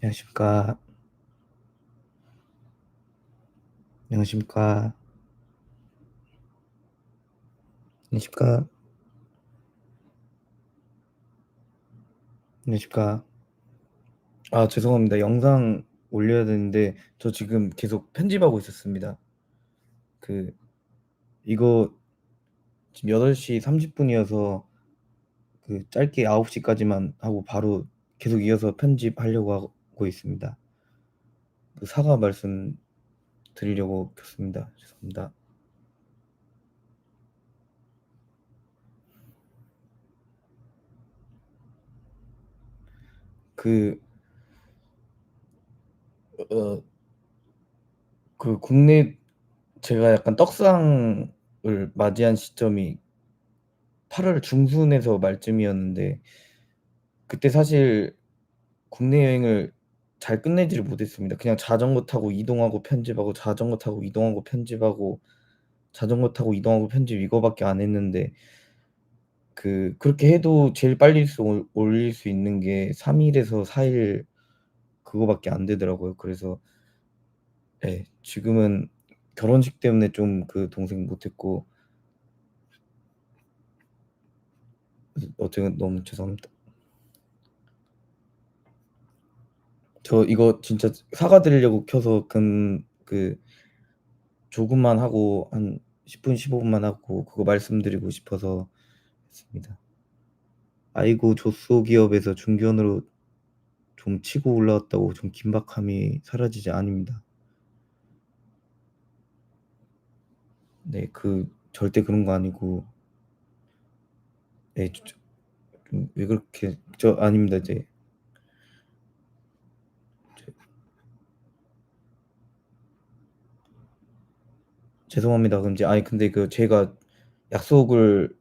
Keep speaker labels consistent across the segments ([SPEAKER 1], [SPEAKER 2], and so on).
[SPEAKER 1] 안녕하십니까. 안녕하십니까. 안녕하십니까. 안녕하십니까. 아 죄송합니다. 영상 올려야 되는데 저 지금 계속 편집하고 있었습니다. 그 이거 지금 8시 30 이어서 그 짧게 9 시까지만 하고 바로 계속 이어서 편집하려고 하고 있습니다. 그 사과 말씀 드리려고 켰습니다. 죄송합니다. 그 어 그 국내 제가 약간 떡상을 맞이한 시점이 8월 중순에서 말쯤이었는데 그때 사실 국내 여행을 잘 끝내지를 못했습니다. 그냥 자전거 타고 이동하고 편집하고 자전거 타고 이동하고 편집하고 자전거 타고 이동하고 편집 이거밖에 안 했는데 그 그렇게 해도 제일 빨리 수 올 올릴 수 있는 게 3 일에서 4 일 그거밖에 안 되더라고요. 그래서 예 지금은 결혼식 때문에 좀 그 동생 못 했고 어쨌든 너무 죄송합니다. 저 이거 진짜 사과드리려고 켜서 금 그 조금만 하고 한 10 분, 15 분만 하고 그거 말씀드리고 싶어서 했습니다. 아이고 조소 기업에서 중견으로 좀 치고 올라왔다고 좀 긴박함이 사라지지 않습니다. 네 그 절대 그런 거 아니고 네좀왜 그렇게 저 아닙니다. 이제 죄송합니다. 그럼 아니 근데 그 제가 약속을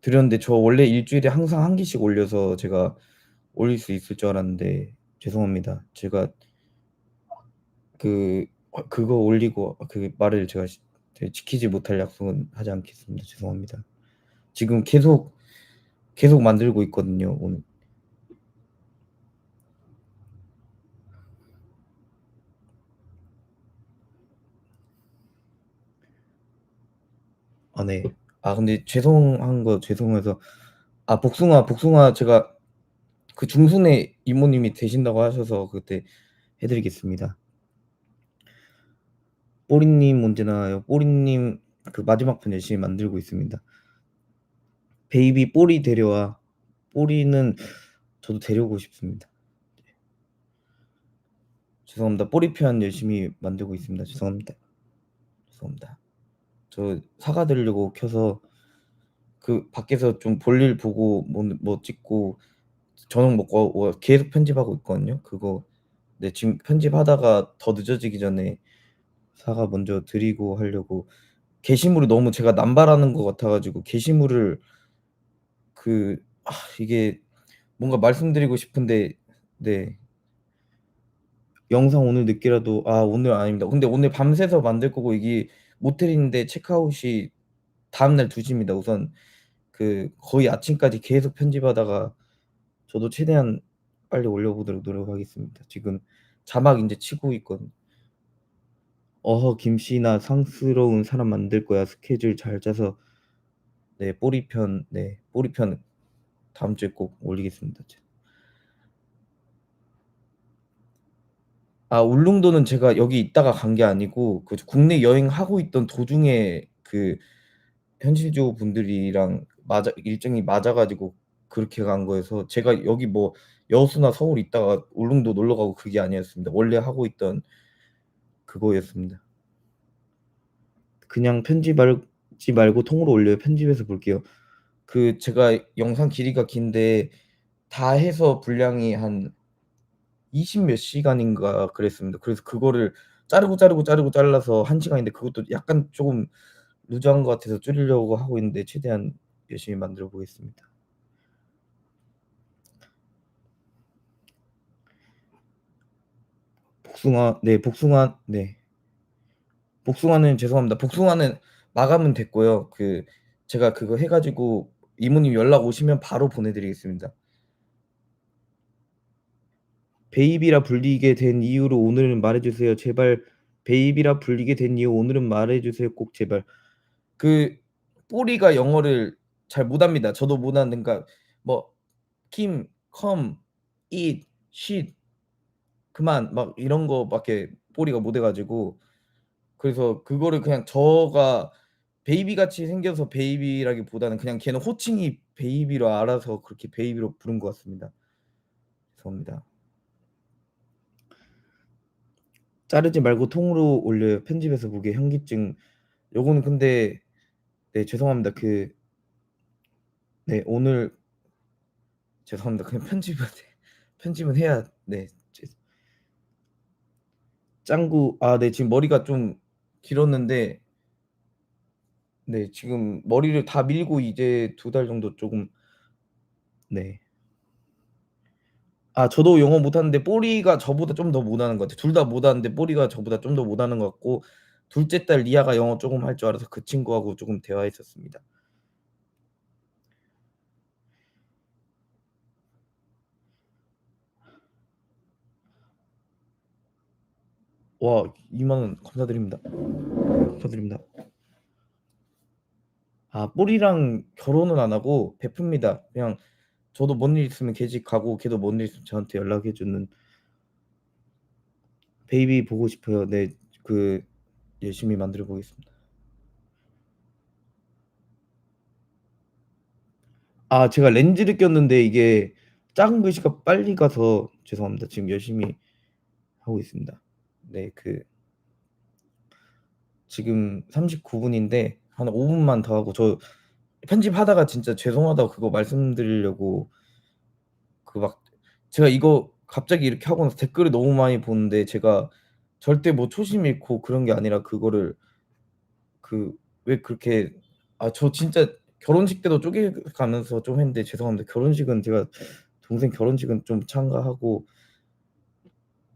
[SPEAKER 1] 드렸는데 저 원래 일주일에 항상 1 개씩 올려서 제가 올릴 수 있을 줄 알았는데 죄송합니다. 제가 그 어 그거 올리고 그 말을 제가 시제 지키지 못할 약속은 하지 않겠습니다. 죄송합니다. 지금 계속, 계속 만들고 있거든요 오늘. 아 네. 아 근데 죄송한 거 죄송해서 아 복숭아, 복숭아 제가 그 중순에 이모님이 되신다고 하셔서 그때 해 드리겠습니다. 뽀리님 언제 나와요? 뽀리님 그 마지막 편 열심히 만들고 있습니다. 베이비 뽀리 데려와. 뽀리는 저도 데려오고 싶습니다. 네. 죄송합니다. 뽀리 편 열심히 만들고 있습니다. 죄송합니다. 죄송합니다. 저 사과드리려고 켜서 그 밖에서 좀 볼일 보고 뭐 뭐 찍고 저녁 먹고 어 계속 편집하고 있거든요. 그거 네 지금 편집하다가 더 늦어지기 전에 사과 먼저 드리고 하려고 게시물을 너무 제가 남발하는 것 같아 가지고 게시물을 그 아 이게 뭔가 말씀드리고 싶은데 네. 영상 오늘 늦게라도 아 오늘 아닙니다. 근데 오늘 밤새서 만들 거고 이게 모텔인데 체크아웃이 다음날 2 시입니다. 우선 그 거의 아침까지 계속 편집하다가 저도 최대한 빨리 올려보도록 노력하겠습니다. 지금 자막 인제 치고 있거든요. 어허 김씨 나 상스러운 사람 만들 거야. 스케줄 잘 짜서 네 뽀리 편 네 뽀리 편 다음 주에 꼭 올리겠습니다. 아 울릉도는 제가 여기 있다가 간 게 아니고 그 국내 여행하고 있던 도중에 그 현실주부분들이랑 맞아 일정이 맞아 가지고 그렇게 간 거여서 제가 여기 뭐 여수나 서울 있다가 울릉도 놀러 가고 그게 아니었습니다. 원래 하고 있던 그거였습니다. 그냥 편집하지 말고 통으로 올려요. 편집해서 볼게요. 그 제가 영상 길이가 긴데 다 해서 분량이 한 20 몇 시간인가 그랬습니다. 그래서 그거를 자르고, 자르고, 자르고 잘라서 1 시간인데 그것도 약간 쪼금 루즈한 것 같아서 줄이려고 하고 있는데 최대한 열심히 만들어 보겠습니다. 복숭아 네 복숭아 네. 복숭아는 죄송합니다. 복숭아는 마감은 됐고요. 그 제가 그거 해 가지고 이모님 연락 오시면 바로 보내 드리겠습니다. 베이비라 불리게 된 이유를 오늘은 말해 주세요. 제발 베이비라 불리게 된 이유 오늘은 말해 주세요. 꼭 제발. 그 뽀리가 영어를 잘 못합니다. 저도 못하는 그러니까 뭐 김, come, eat, shit 그만 막 이런 거밖에 뽀리가 못해 가지고 그래서 그거를 그냥 저가 베이비 같이 생겨서 베이비라기보다는 그냥 걔는 호칭이 베이비로 알아서 그렇게 베이비로 부른 것 같습니다. 죄송합니다. 자르지 말고 통으로 올려요. 편집해서 보게 현기증. 요거는 근데 네 죄송합니다. 그 네 오늘 죄송합니다. 그냥 편집은 편집은 해야 네죄 짱구 아 네 지금 머리가 좀 길었는데 네 지금 머리를 다 밀고 이제 2달 정도 쪼금 네. 아 저도 영어 못하는데 뽀리가 저보다 좀 더 못하는 것 같아요. 둘 다 못하는데 뽀리가 저보다 좀 더 못하는 것 같고 둘째 딸 리아가 영어 쪼금 할 줄 알아서 그 친구하고 쪼금 대화했었습니다. 와 2만 원 감사드립니다. 감사드립니다. 아 뽀리랑 결혼은 안 하고 베프입니다. 그냥 저도 뭔 일 있으면 걔집 가고 걔도 뭔 일 있으면 저한테 연락해 주는 베이비 보고 싶어요. 네 그 열심히 만들어 보겠습니다. 아 제가 렌즈를 꼈는데 이게 작은 글씨가 빨리 가서 죄송합니다. 지금 열심히 하고 있습니다. 네 그 지금 39 분인데 한 5 분만 더 하고 저 편집하다가 진짜 죄송하다고 그거 말씀드리려고 그 막 제가 이거 갑자기 이렇게 하고 나서 댓글을 너무 많이 보는데 제가 절대 뭐 초심 잃고 그런 게 아니라 그거를 그 왜 그렇게 아 저 진짜 결혼식 때도 쪼개가면서 좀 했는데 죄송합니다. 결혼식은 제가 동생 결혼식은 좀 참가하고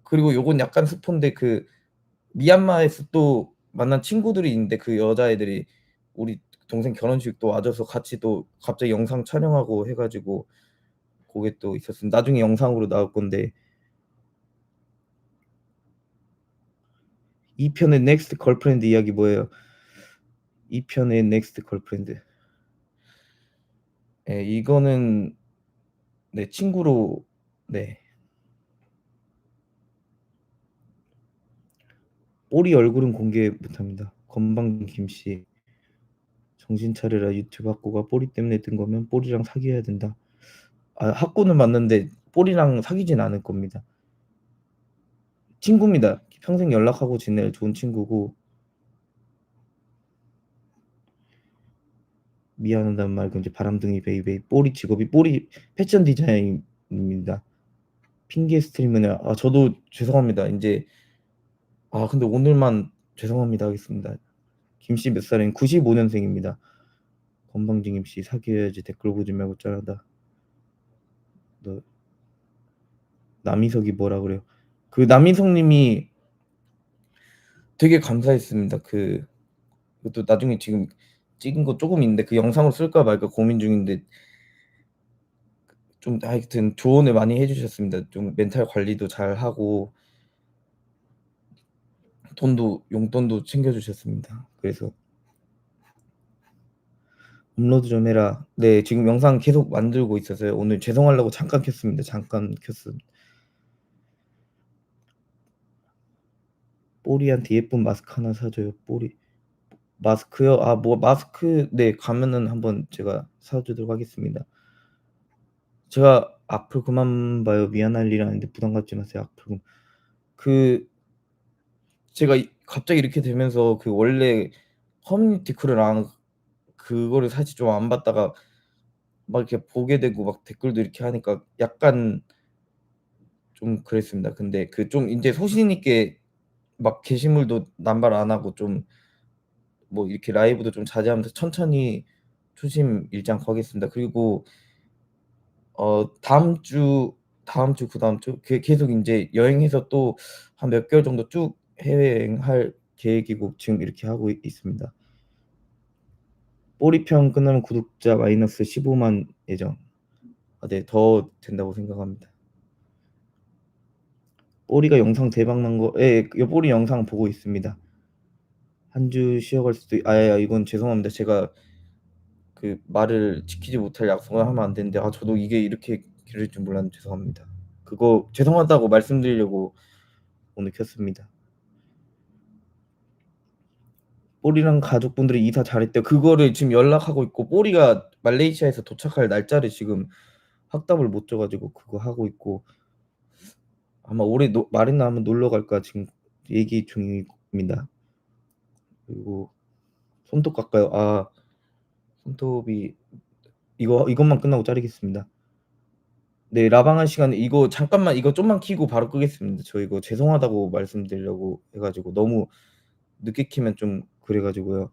[SPEAKER 1] 그리고 요건 약간 스포인데 그 미얀마에서 또 만난 친구들이 있는데 그 여자애들이 우리 동생 결혼식 또와 줘서 같이 또 갑자기 영상 촬영하고 해 가지고 고게 또 있었습니다. 나중에 영상으로 나올 건데 2 편의 넥스트 걸프렌드 이야기 뭐예요? 2 편의 넥스트 걸프렌드. 예 이거는 네 친구로 네. 뽀리 얼굴은 공개 못합니다. 건방 김씨. " 정신 차려라. 유튜브 학고가 뽀리 때문에 뜬 거면 뽀리랑 사귀어야 된다." 아 학고는 맞는데 뽀리랑 사귀진 않을 겁니다. 친구입니다. 평생 연락하고 지낼 좋은 친구고 미안하다는 말 그건 이제 바람둥이 베이베이 뽀리 직업이 뽀리 패션 디자인입니다. 핑계 스트리머네 아 저도 죄송합니다. 인제 아 근데 오늘만 죄송합니다 하겠습니다. 김씨 몇 살인 95 년생입니다. 건방진 김씨 사귀어야지 댓글 보지 말고 짠하다. 너 남희석이 뭐라 그래요? 그 남희석 님이 되게 감사했습니다. 그 그것도 나중에 지금 찍은 거 쪼금 있는데 그 영상으로 쓸까 말까 고민 중인데 좀 하여튼 조언을 많이 해 주셨습니다. 좀 멘탈 관리도 잘 하고 돈도 용돈도 챙겨 주셨습니다. 그래서 "업로드 좀 해라." 네 지금 영상 계속 만들고 있어서요. 오늘 죄송하려고 잠깐 켰습니다. 잠깐 켰음. 뽀리한테 예쁜 마스크 하나 사 줘요. 뽀리 마스크요? 아 뭐 마스크 네 가면은 한번 제가 사 주도록 하겠습니다. 제가 "악플 그만 봐요. 미안할 일 아닌데 부담 갖지 마세요." 악플 그 제가 이 갑자기 이렇게 되면서 그 원래 커뮤니티 안 그거를 사실 좀 안 봤다가 막 이렇게 보게 되고 막 댓글도 이렇게 하니까 약간 좀 그랬습니다. 근데 그 좀 인제 소신 있게 막 게시물도 남발 안 하고 좀 뭐 이렇게 라이브도 좀 자제하면서 천천히 초심 잃지 않고 하겠습니다. 그리고 어 다음 주 다음 주 그다음 주그 계속 인제 여행해서 또 한 몇 개월 정도 쭉 해외여행할 계획이고 지금 이렇게 하고 있습니다. 뽀리 편 끝나면 구독자 마이너스 15만 예정. 아 네 더 된다고 생각합니다. 뽀리가 영상 대박 난 거예그 뽀리 영상 보고 있습니다. 한 주 쉬어갈 수도 있아 이건 죄송합니다. 제가 그 말을 지키지 못할 약속을 하면 안 되는데 아 저도 이게 이렇게 길어질 줄 몰랐는데 죄송합니다. 그거 죄송하다고 말씀드리려고 오늘 켰습니다. 뽀리랑 가족분들이 이사 잘했대요. 그거를 지금 연락하고 있고 뽀리가 말레이시아에서 도착할 날짜를 지금 확답을 못 줘 가지고 그거 하고 있고 아마 올해 노 마리나 한번 놀러 갈까 지금 얘기 중입니다. 그리고 손톱 깎아요. 아 손톱이 이거 이것만 끝나고 자르겠습니다. 네 라방한 시간에 이거 잠깐만 이거 좀만 켜고 바로 끄겠습니다. 저 이거 죄송하다고 말씀드리려고 해 가지고 너무 늦게 켜면 좀 그래 가지고요.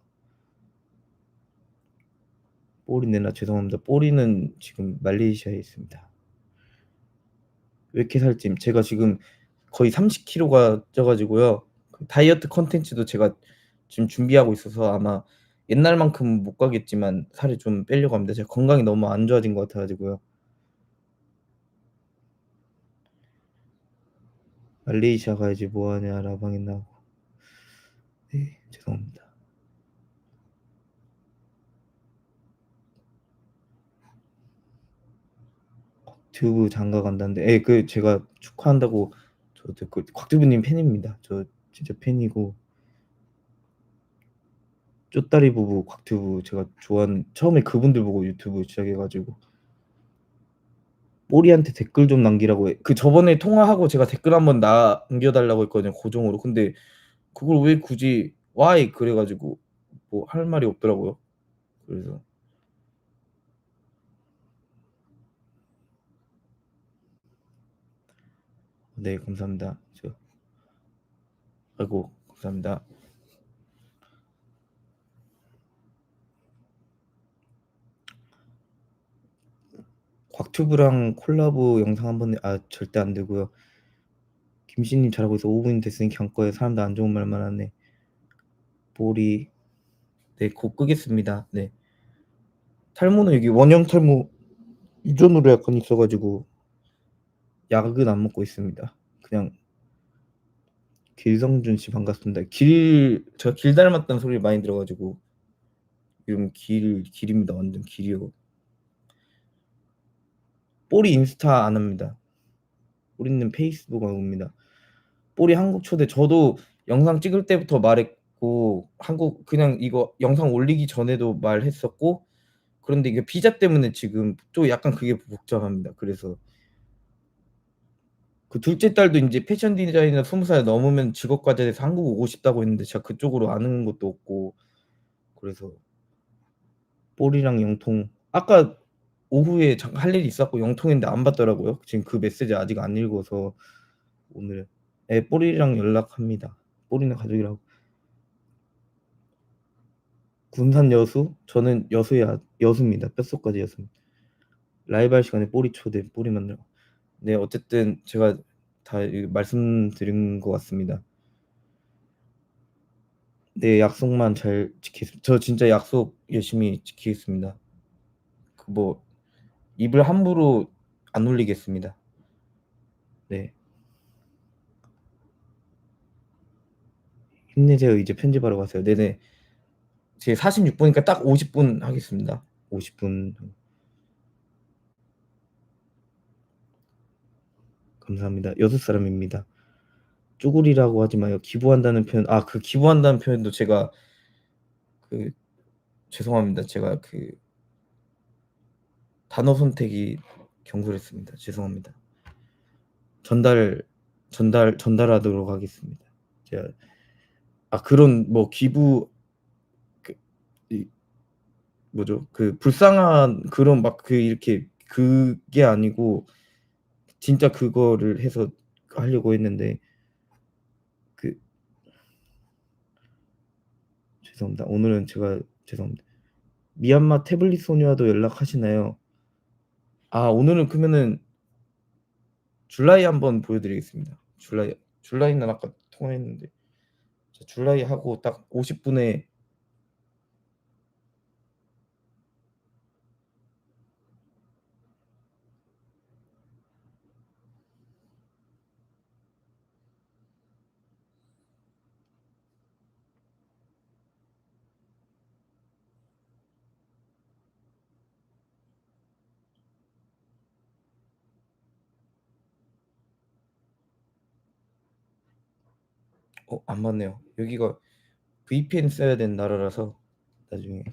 [SPEAKER 1] 뽀리 내나 죄송합니다. 뽀리는 지금 말레이시아에 있습니다. 왜 이렇게 살찜 제가 지금 거의 30 킬로가 쪄 가지고요. 그 다이어트 콘텐츠도 제가 지금 준비하고 있어서 아마 옛날만큼은 못 가겠지만 살을 좀 빼려고 합니다. 제가 건강이 너무 안 좋아진 것 같아 가지고요. 말레이시아 가야지 뭐 하냐 라방했나 고네 죄송합니다. 곽튜브 장가 간다는데 예 그 제가 축하한다고 저도 그 곽튜브님 팬입니다. 저 진짜 팬이고 쪼따리 부부 곽튜브 제가 좋아하는 처음에 그분들 보고 유튜브 시작해 가지고 뽀리한테 댓글 좀 남기라고 해 그 저번에 통화하고 제가 댓글 한번 남겨 달라고 했거든요 고정으로. 근데 그걸 왜 굳이 why 그래 가지고 뭐 할 말이 없더라고요. 그래서 네 감사합니다. 저 아이고 감사합니다. 곽튜브랑 콜라보 영상 한번 아 절대 안 되고요. 김씨님 잘하고 있어. 5 분이 됐으니 그냥 꺼요. 사람들 안 좋은 말만 하네. 뽀리 네곧 끄겠습니다. 네. 탈모는 여기 원형 탈모 유전으로 약간 있어 가지고 약은 안 먹고 있습니다. 그냥 길성준 씨 반갑습니다. 길 제가 길 닮았다는 소리를 많이 들어 가지고 이름 길 길입니다. 완전 길이요. 뽀리 인스타 안 합니다. 뽀리는 페이스북만 옵니다. 뽀리 한국 초대 저도 영상 찍을 때부터 말했 고 한국 그냥 이거 영상 올리기 전에도 말했었고 그런데 이게 비자 때문에 지금 좀 약간 그게 복잡합니다. 그래서 그 둘째 딸도 인제 패션 디자이너 20살 넘으면 직업 과제돼서 한국 오고 싶다고 했는데 제가 그쪽으로 아는 것도 없고 그래서 뽀리랑 영통 아까 오후에 잠깐 할 일이 있었고 영통했는데 안 받더라고요. 지금 그 메시지 아직 안 읽어서 오늘 예 뽀리랑 연락합니다. 뽀리는 가족이라고. 군산 여수? 저는 여수의 아 여수입니다. 뼛속까지 여수. 라이브 할 시간에 뽀리 초대 뽀리 만나러 네 어쨌든 제가 다이 말씀드린 것 같습니다. 네 약속만 잘 지키겠습 저 진짜 약속 열심히 지키겠습니다. 그 뭐 입을 함부로 안 올리겠습니다. 네. 힘내세요. 이제 편집하러 가세요. 네네. 제 46 분이니까 딱 50분 하겠습니다. 50 분. 감사합니다. 여수 사람입니다. 쭈구리라고 하지 마요. 기부한다는 표현 아 그 기부한다는 표현도 제가 그 죄송합니다. 제가 그 단어 선택이 경솔했습니다. 죄송합니다. 전달 전달 전달하도록 하겠습니다. 제가 아 그런 뭐 기부 뭐죠? 그 불쌍한 그런 막 그 이렇게 그게 아니고 진짜 그거를 해서 하려고 했는데 그 죄송합니다. 오늘은 제가 죄송합니다. 미얀마 태블릿 소녀와도 연락하시나요? 아 오늘은 그러면은 줄라이 한번 보여 드리겠습니다. 줄라이 줄라이는 아까 통화했는데 자 줄라이 하고 딱 50 분에 어 안 맞네요. 여기가 VPN 써야 되는 나라라서 나중에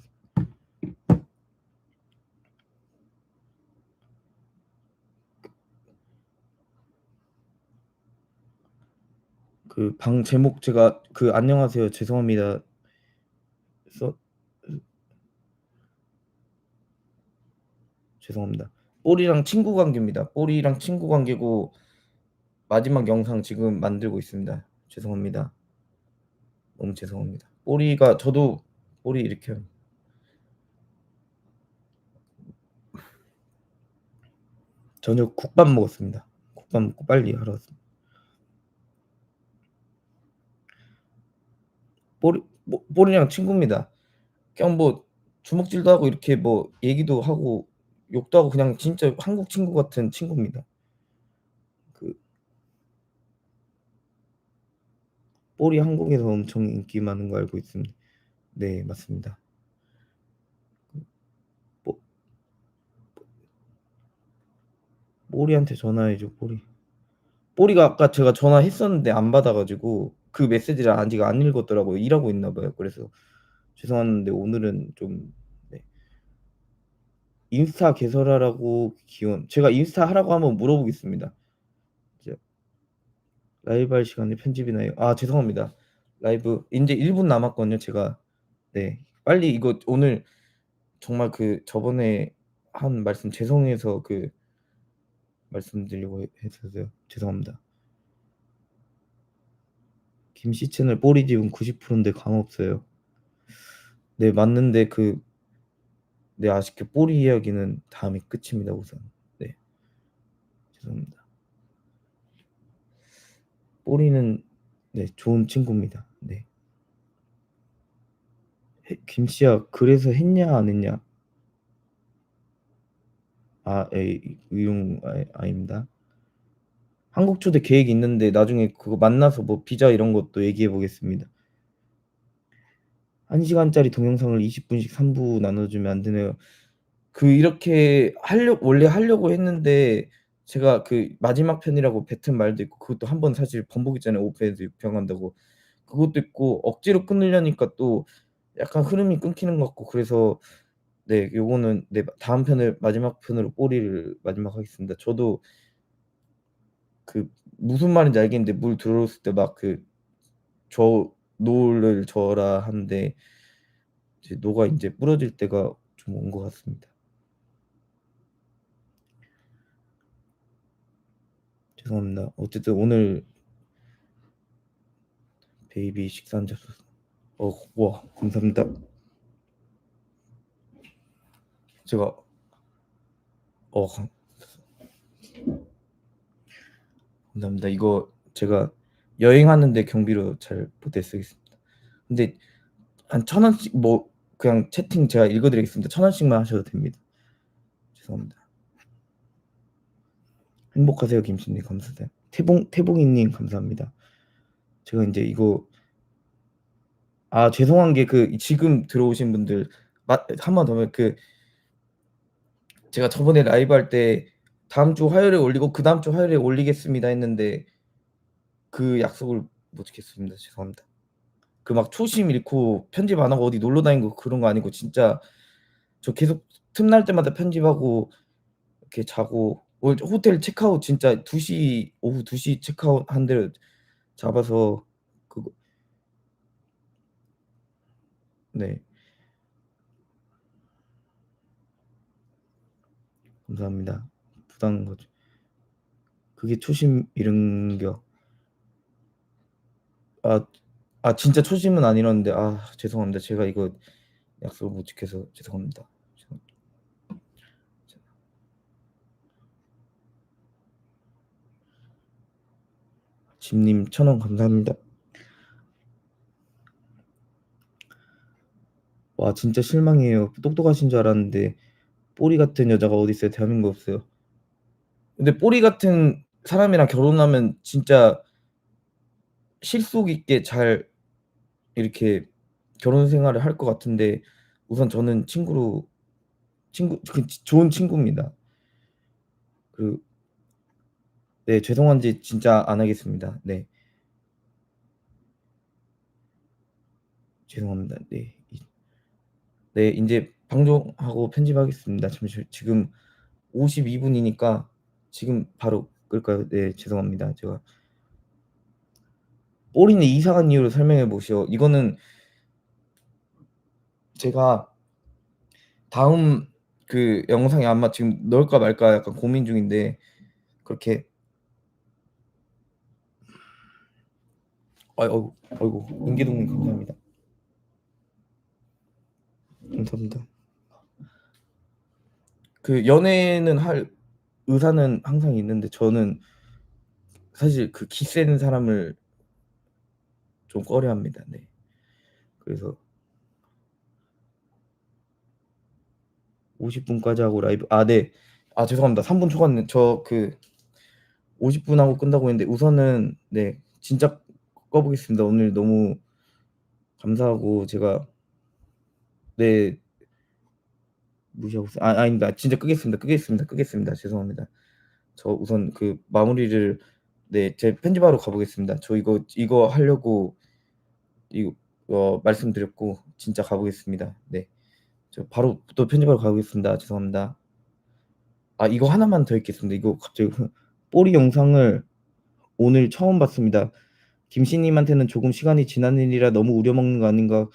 [SPEAKER 1] 그 방 제목 제가 그 "안녕하세요. 죄송합니다." 써으 죄송합니다. 뽀리랑 친구 관계입니다. 뽀리랑 친구 관계고 마지막 영상 지금 만들고 있습니다. 죄송합니다. 너무 죄송합니다. 뽀리가 저도 뽀리 이렇게 한 저녁 국밥 먹었습니다. 국밥 먹고 빨리 하러 왔습니다. 뽀리 뽀 뽀리랑 친구입니다. 그냥 뭐 주먹질도 하고 이렇게 뭐 얘기도 하고 욕도 하고 그냥 진짜 한국 친구 같은 친구입니다. 그 뽀리 한국에서 엄청 인기 많은 거 알고 있습니 네 맞습니다. 뽀리한테 전화해 줘 뽀리. 뽀리가 아까 제가 전화했었는데 안 받아 가지고 그 메시지를 아직 안 읽었더라고요. 일하고 있나 봐요. 그래서 죄송한데 오늘은 좀 네. 인스타 개설하라고 기원 제가 인스타 하라고 한번 물어보겠습니다. 이제 라이브 할 시간에 편집이나요? 아 죄송합니다. 라이브 인제 1분 남았거든요 제가. 네. 빨리 이거 오늘 정말 그 저번에 한 말씀 죄송해서 그 말씀드리려고 해 했어서요. 죄송합니다. 김씨 채널 뽀리 지분 90% 인데 강 없어요. 네 맞는데 그 네 아쉽게 뽀리 이야기는 다음이 끝입니다 우선. 네. 죄송합니다. 뽀리는 네 좋은 친구입니다. 네. 해 김씨야 그래서 했냐 안 했냐? 아 에이 의용 아 아닙니다. 한국 초대 계획이 있는데 나중에 그거 만나서 뭐 비자 이런 것도 얘기해 보겠습니다. 1 시간짜리 동영상을 20 분씩 3부 나눠 주면 안 되나요? 그 이렇게 하려 원래 하려고 했는데 제가 그 마지막 편이라고 뱉은 말도 있고 그것도 한번 사실 번복했잖아요. 5 편에서 6편 간다고. 그것도 있고 억지로 끊으려니까 또 약간 흐름이 끊기는 것 같고 그래서 네 요거는 네 다음 편을 마지막 편으로 뽀리를 마지막 하겠습니다. 저도 그 무슨 말인지 알겠는데 물 들어올었을 때 막 그 저 노를 저어라 하는데 이제 노가 인제 부러질 때가 좀 온 것 같습니다. 죄송합니다. 어쨌든 오늘 베이비 식사 한 접수 어와 감사합니다. 제가 어감 감사합니다. 이거 제가 여행하는데 경비로 잘 보태 쓰겠습니다. 근데 한1,000 원씩 뭐 그냥 채팅 제가 읽어 드리겠습니다. 1,000 원씩만 하셔도 됩니다. 죄송합니다. 행복하세요 김씨님 감사드려요. 태봉 태봉이님 감사합니다. 제가 인제 이거 아 죄송한 게 그 지금 들어오신 분들 마한번더그 제가 저번에 라이브 할 때 다음 주 화요일에 올리고 그 다음 주 화요일에 올리겠습니다 했는데 그 약속을 못 지켰습니다. 죄송합니다. 그 막 초심 잃고 편집 안 하고 어디 놀러 다니고 그런 거 아니고 진짜 저 계속 틈날 때마다 편집하고 이렇게 자고 올 호텔 체크아웃 진짜 2 시 오후 2 시 체크아웃 한 대로 잡아서 그거 네. 감사합니다. 부담 거죠. 그게 초심 잃은겨. 아 아 진짜 초심은 안 잃었는데 아 죄송합니다. 제가 이거 약속을 못 지켜서 죄송합니다. 죄송 제 집님 1,000원 감사합니다. 와 진짜 실망해요. 똑똑하신 줄 알았는데 뽀리 같은 여자가 어딨어요. 대한민국에 없어요. 근데 뽀리 같은 사람이랑 결혼하면 진짜 실속 있게 잘 이렇게 결혼 생활을 할 것 같은데 우선 저는 친구로 친구 그 좋은 친구입니다. 그 네 죄송한지 진짜 안 하겠습니다. 네. 죄송합니다. 네. 이네 인제 방송하고 편집하겠습니다. 잠시 지금 52 분이니까 지금 바로 끌까요? 네 죄송합니다. 제가 뽀리는 이상한 이유로 설명해 보시오. 이거는 제가 다음 그 영상에 아마 지금 넣을까 말까 약간 고민 중인데 그렇게 아이 어이구, 어이구 은기동님 감사합니다. 감사합니다. 그 연애는 할 의사는 항상 있는데 저는 사실 그 기 세는 사람을 좀 꺼려합니다. 네. 그래서 50 분까지 하고 라이브 아 네. 아 죄송합니다. 3분 초과했네. 저그 50분 하고 끈다고 했는데 우선은 네 진짜 꺼 보겠습니다. 오늘 너무 감사하고 제가 네. 무시하고. 아 아닙니다. 진짜 끄겠습니다. 끄겠습니다. 끄겠습니다. 죄송합니다. 저 우선 그 마무리를 네 제 편집하러 가 보겠습니다. 저 이거 이거 하려고 이거 어 말씀드렸고 진짜 가 보겠습니다. 네. 저 바로 또 편집하러 가보겠습니다. 죄송합니다. 아 이거 하나만 더 읽겠습니다. 이거 갑자기 뽀리 영상을 오늘 처음 봤습니다. 김씨 님한테는 조금 시간이 지난 일이라 너무 우려먹는 거 아닌가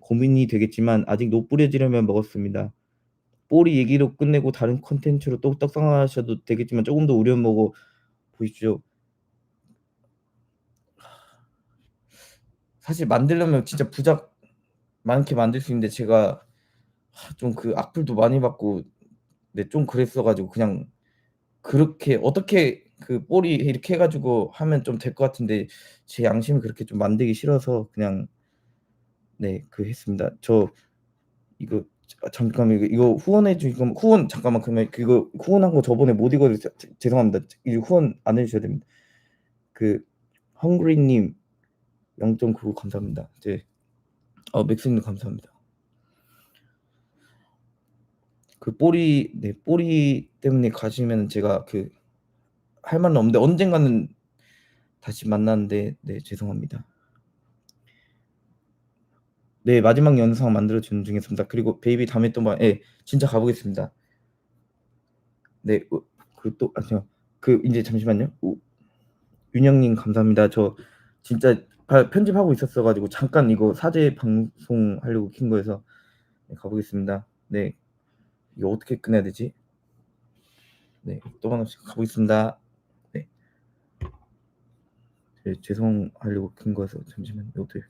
[SPEAKER 1] 고민이 되겠지만 아직 노 뿌려지려면 먹었습니다. 뽀리 얘기로 끝내고 다른 콘텐츠로 또 떡상하셔도 되겠지만 쪼금 더 우려먹어 보십시오. 사실 만들려면 진짜 부작 많게 만들 수 있는데 제가 좀 그 악플도 많이 받고 네 좀 그랬어 가지고 그냥 그렇게 어떻게 그 뽀리 이렇게 해 가지고 하면 좀 될 것 같은데 제 양심이 그렇게 좀 만들기 싫어서 그냥 네 그 했습니다. 저 이거 아 잠깐만요. 이거 후원해 주시고 후원 잠깐만 그러면 그거 후원한 거 저번에 못 읽어 서 죄송합니다. 이거 후원 안 해 주셔야 됩니다. 그 헝그리 님 0.99 감사합니다. 이제 어 맥스 님 감사합니다. 그 뽀리 네 뽀리 때문에 가시면은 제가 그 할 말은 없는데 언젠가는 다시 만나는데 네 죄송합니다. 네 마지막 영상 만들어 주는 중에 있습니다. 그리고 베이비 다음에 또 봐 예 진짜 가 보겠습니다. 네어그또아 잠깐 그 인제 잠시만요. 오 윤영 님 감사합니다. 저 진짜 아 편집하고 있었어 가지고 잠깐 이거 사제 방송 하려고 킨 거여서 네 가 보겠습니다. 네. 이거 어떻게 끝내야 되지? 네. 또 하나씩 가 보겠습니다. 네. 네 죄송하려고 킨 거여서 잠시만요. 어떻게